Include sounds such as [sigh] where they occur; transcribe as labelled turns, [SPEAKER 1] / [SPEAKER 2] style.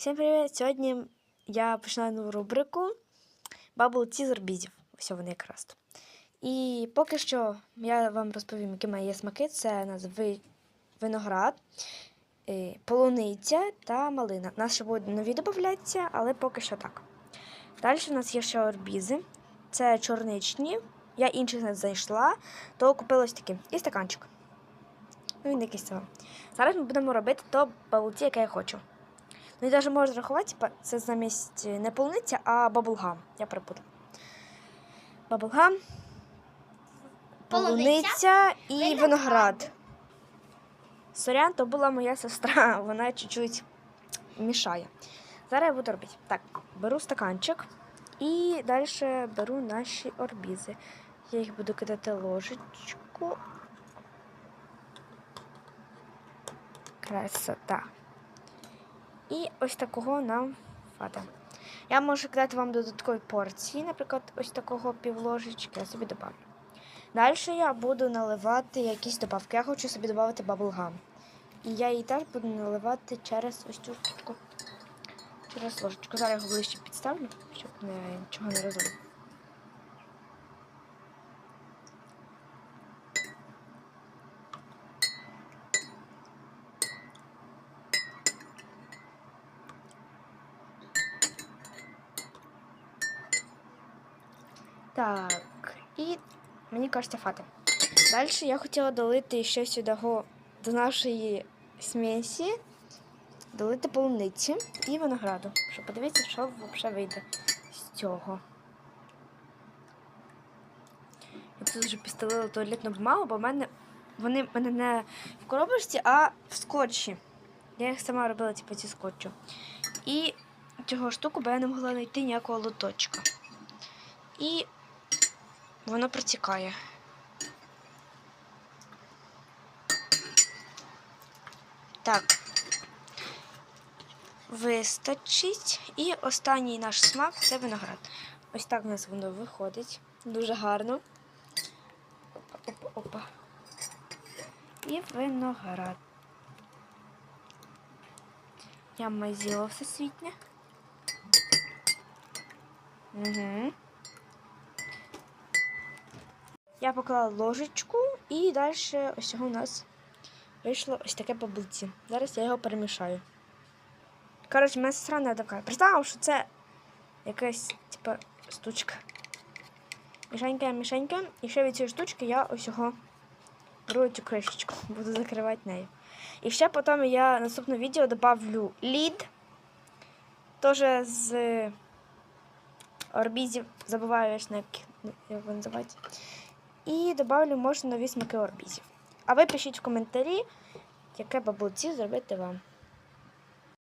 [SPEAKER 1] Всім привіт! Сьогодні я починаю нову рубрику Bubble Tea з орбізів. Вони якраз. І поки що я вам розповім, які мої є смаки. Це у нас ви- виноград, е, полуниця та малина. У нас ще будуть нові додатися, але поки що так. Далі у нас є ще орбізи. Це чорничні. Я інших не знайшла, то купила ось такі. І стаканчик. Ну, він якийсь цього. Зараз ми будемо робити то баблті, яке я хочу. Ну і навіть можна рахувати, типа, це замість е, не полуниця, а баблгам. Я перепутала. Баблгам, полуниця і
[SPEAKER 2] виноград.
[SPEAKER 1] виноград. Сорян, то була моя сестра, [laughs] вона чуть-чуть мішає. Зараз я буду робити. Так, беру стаканчик і далі беру наші орбізи. Я їх буду кидати ложечку. Красота. І ось такого нам хватить. Я можу кидати вам додаткові порції, наприклад, ось такого півложечки, я собі добавлю. Далі я буду наливати якісь добавки. Я хочу собі додати баблгам. І я її теж буду наливати через ось цю штучку. Через ложечку. Зараз його ближче підставлю, щоб нічого не розлив. Так, і мені кажеться фати. Далі я хотіла долити ще сюди до нашої смесі, долити полуниці і винограду. Щоб подивитися, що взагалі вийде з цього. Я тут вже підстелила туалетну бумагу, бо в мене вони в мене не в коробочці, а в скотчі. Я їх сама робила, типу, ці скотчу. І цього штуку, бо я не могла знайти ніякого лоточка. І воно протікає. Так. Вистачить. І останній наш смак це виноград. Ось так у нас воно виходить. Дуже гарно. Опа, опа. І виноград. Я мазіла всесвітнє. Угу. Я поклала ложечку і далі ось цього у нас вийшло ось таке баблці. Зараз я його перемішаю. Коротше, моя сестра не така. Представила, що це якась типа штучка. Мішенька, мішенька. І ще від цієї штучки я ось його беру цю кришечку, буду закривати нею. І ще потім я в наступне відео добавлю лід. Теж з орбізів. Забуваю, як його називати. І додавлю, можна нові смаки орбізів. А ви пишіть в коментарі, яке бабуці зробити вам.